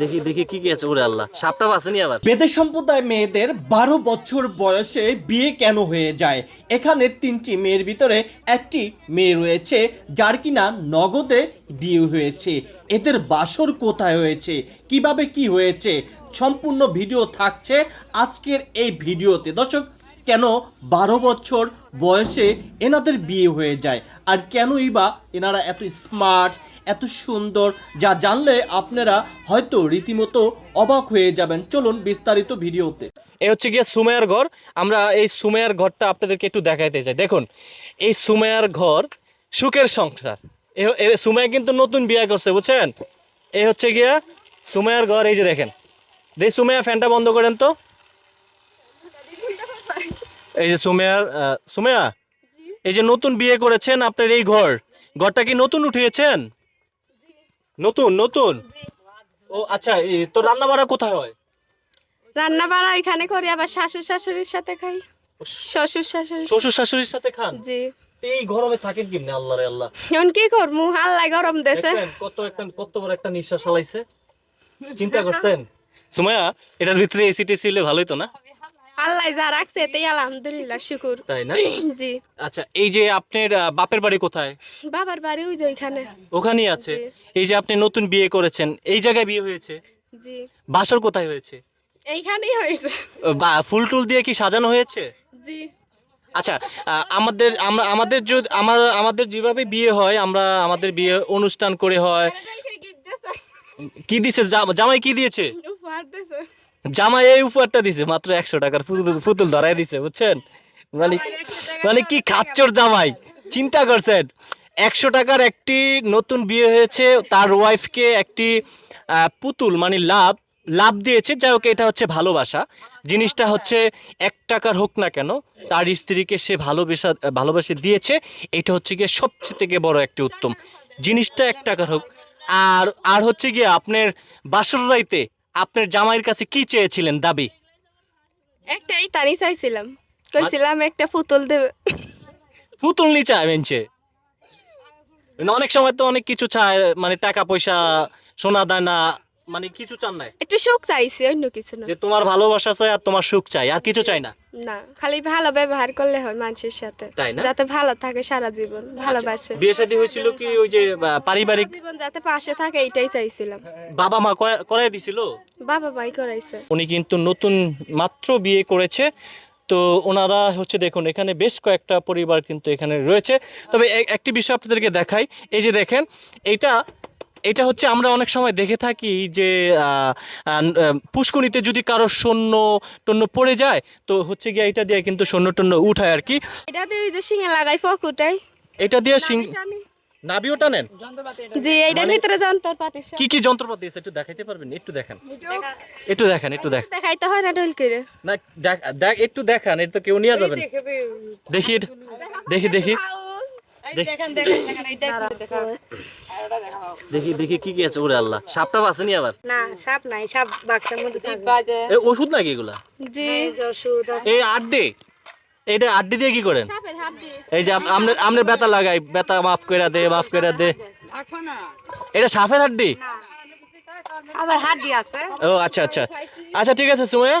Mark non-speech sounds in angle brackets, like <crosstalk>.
দেখি দেখি কি কি আছে ওরে আল্লাহ। সাপটা বাসেনি আবার। বেদে সম্প্রদায় মেয়েদের বারো বছর বয়সে বিয়ে কেন হয়ে যায়? এখানে তিনটি মেয়ের ভিতরে একটি মেয়ে রয়েছে যার কিনা নগদে বিয়ে হয়েছে। এদের বাসর কোথায় হয়েছে? কীভাবে কি হয়েছে? সম্পূর্ণ ভিডিও থাকছে আজকের এই ভিডিওতে। দর্শক কেন বারো বছর বয়সে এনাদের বিয়ে হয়ে যায়? আর কেনই বা এনারা এত স্মার্ট এত সুন্দর, যা জানলে আপনারা হয়তো রীতিমতো অবাক হয়ে যাবেন। চলুন বিস্তারিত ভিডিওতে। এ হচ্ছে গিয়ে সুমায়ার ঘর। আমরা এই সুমায়ার ঘরটা আপনাদেরকে একটু দেখাইতে চাই। দেখুন, এই সুমায়ার ঘর সুখের সংসার। এ- এ সুমায়া কিন্তু নতুন বিয়ে করছে, বুঝছেন? এই হচ্ছে গিয়া সুমায়ার ঘর, এই যে দেখেন। দেখ সুমায়া ফ্যানটা বন্ধ করেন তো। এই যে সুমায়ার সুমায়া এই যে নতুন বিয়ে করেছেন আপনার এই ঘর ঘরটা কি নতুন উঠিয়েছেন? নতুন নতুন? ও আচ্ছা তো রান্না বাড়া কোথায় হয়? রান্না বাড়া এখানে করি আবার শাশুড়ির সাথে খাই। শ্বশুর শাশুড়ি। শ্বশুর শাশুড়ির সাথে খান? জি। এই গরমে থাকেন কেমনে আল্লাহ রে আল্লাহ? এখন কি করব? আল্লাহ গরম দেশে কত একটা কত বড় একটা নিঃশ্বাস হালাইছে। চিন্তা করছেন? <laughs> সুমায়া এটার ভিতরে এসি টেসি হলে ভালোই তো না? আল্লাহ যা রাখছে এতেই আলহামদুলিল্লাহ শুকুর। তাই না? <clears throat> জি। আচ্ছা এই যে আপনার বাপের বাড়ি কোথায়? বাবার বাড়ি ওই যে ওইখানে। ওখানেই আছে। এই যে আপনি নতুন বিয়ে করেছেন এই জায়গায় বিয়ে হয়েছে? জি। বাসর কোথায় হয়েছে? এইখানেই হয়েছে। বা ফুল টুল দিয়ে কি সাজানো হয়েছে? জি। আচ্ছা আমাদের আমরা আমাদের যদি আমার আমাদের যেভাবে বিয়ে হয় আমরা আমাদের বিয়ে অনুষ্ঠান করে হয়। কি দিছে? জামাই কি দিয়েছে? উপহার দিছে জামাই এই উপহারটা দিছে, মাত্র একশো টাকার পুতুল পুতুল ধরাই দিছে, বুঝছেন? মানে মানে কি খাচ্চর জামাই, চিন্তা করছেন? একশো টাকার একটি নতুন বিয়ে হয়েছে, তার ওয়াইফকে একটি পুতুল মানে লাভ লাভ দিয়েছে, যাই হোক, এটা হচ্ছে ভালোবাসা। জিনিসটা হচ্ছে এক টাকার হোক না কেন, তার স্ত্রীকে সে ভালোবেসা ভালোবাসে দিয়েছে, এটা হচ্ছে গিয়ে সবচেয়ে থেকে বড় একটি উত্তম। জিনিসটা এক টাকার হোক। আর আর হচ্ছে গিয়ে আপনার বাসর রাইতে আপনার জামাইয়ের কাছে কি চেয়েছিলেন দাবি? একটাই তানি চাইছিলাম। কইছিলাম একটা পুতুল দেবে। পুতুল নি চায় মেনছে মানে অনেক সময় তো অনেক কিছু চায় মানে টাকা পয়সা সোনা দানা মানে কিছু চান নাই? একটু সুখ চাইছি অন্য কিছু না। যে তোমার ভালোবাসা চাই আর তোমার সুখ চাই আর কিছু চাই না? না খালি ভালো ব্যবহার করলে হয় মানুষের সাথে। তাই না? যাতে ভালো থাকে সারা জীবন ভালোবাসে। বিয়ে শাদী হয়েছিল কি ওই যে পারিবারিক জীবন যাতে পাশে থাকে এইটাই চাইছিলাম। বাবা মা করা- করাই দিছিল? বাবা মাই করাইছে। উনি কিন্তু নতুন মাত্র বিয়ে করেছে। তো ওনারা হচ্ছে দেখুন এখানে বেশ কয়েকটা পরিবার কিন্তু এখানে রয়েছে। তবে একটি বিষয় আপনাদেরকে দেখাই। এই যে দেখেন এইটা এটা হচ্ছে আমরা অনেক সময় দেখে থাকি যে আহ, যদি কারও সৈন্য টন্য পড়ে যায় তো হচ্ছে গিয়ে এটা দিয়ে কিন্তু সৈন্য টন্য উঠায় আর কি। এটা দিয়ে ওই যে শিঙে লাগাই পকুটাই এটা দিয়ে সিং নাবিও টানেন জি এইটার ভিতরে যন্তর পাটি সব। কি কি যন্ত্রপাতি আছে একটু দেখাইতে পারবেন? একটু দেখেন। একটু দেখেন একটু দেখেন দেখাইতে হয় না ঢোল করে। না দেখ দেখ একটু দেখান এটা তো কেউ নিয়ে যাবেন। দেখি দেখি দেখি। দেখি দেখি কি কি আছে ওরে আল্লাহ। সাপটা বাসেনি আবার? না সাপ নাই সাপ বাক্সের মধ্যে থাকবে। এই ওষুধ নাকি এগুলা? জি। ওষুধ এই আড্ডি। এটা আড্ডি দিয়ে কি করেন? সাপের এই যে আম- আমনের আমনের ব্যথা লাগাই ব্যথা মাফ করে দে মাফ করে দে। এটা সাফের আড্ডি আবার হাড্ডি আছে। ও আচ্ছা আচ্ছা। আচ্ছা ঠিক আছে সুমাইয়া।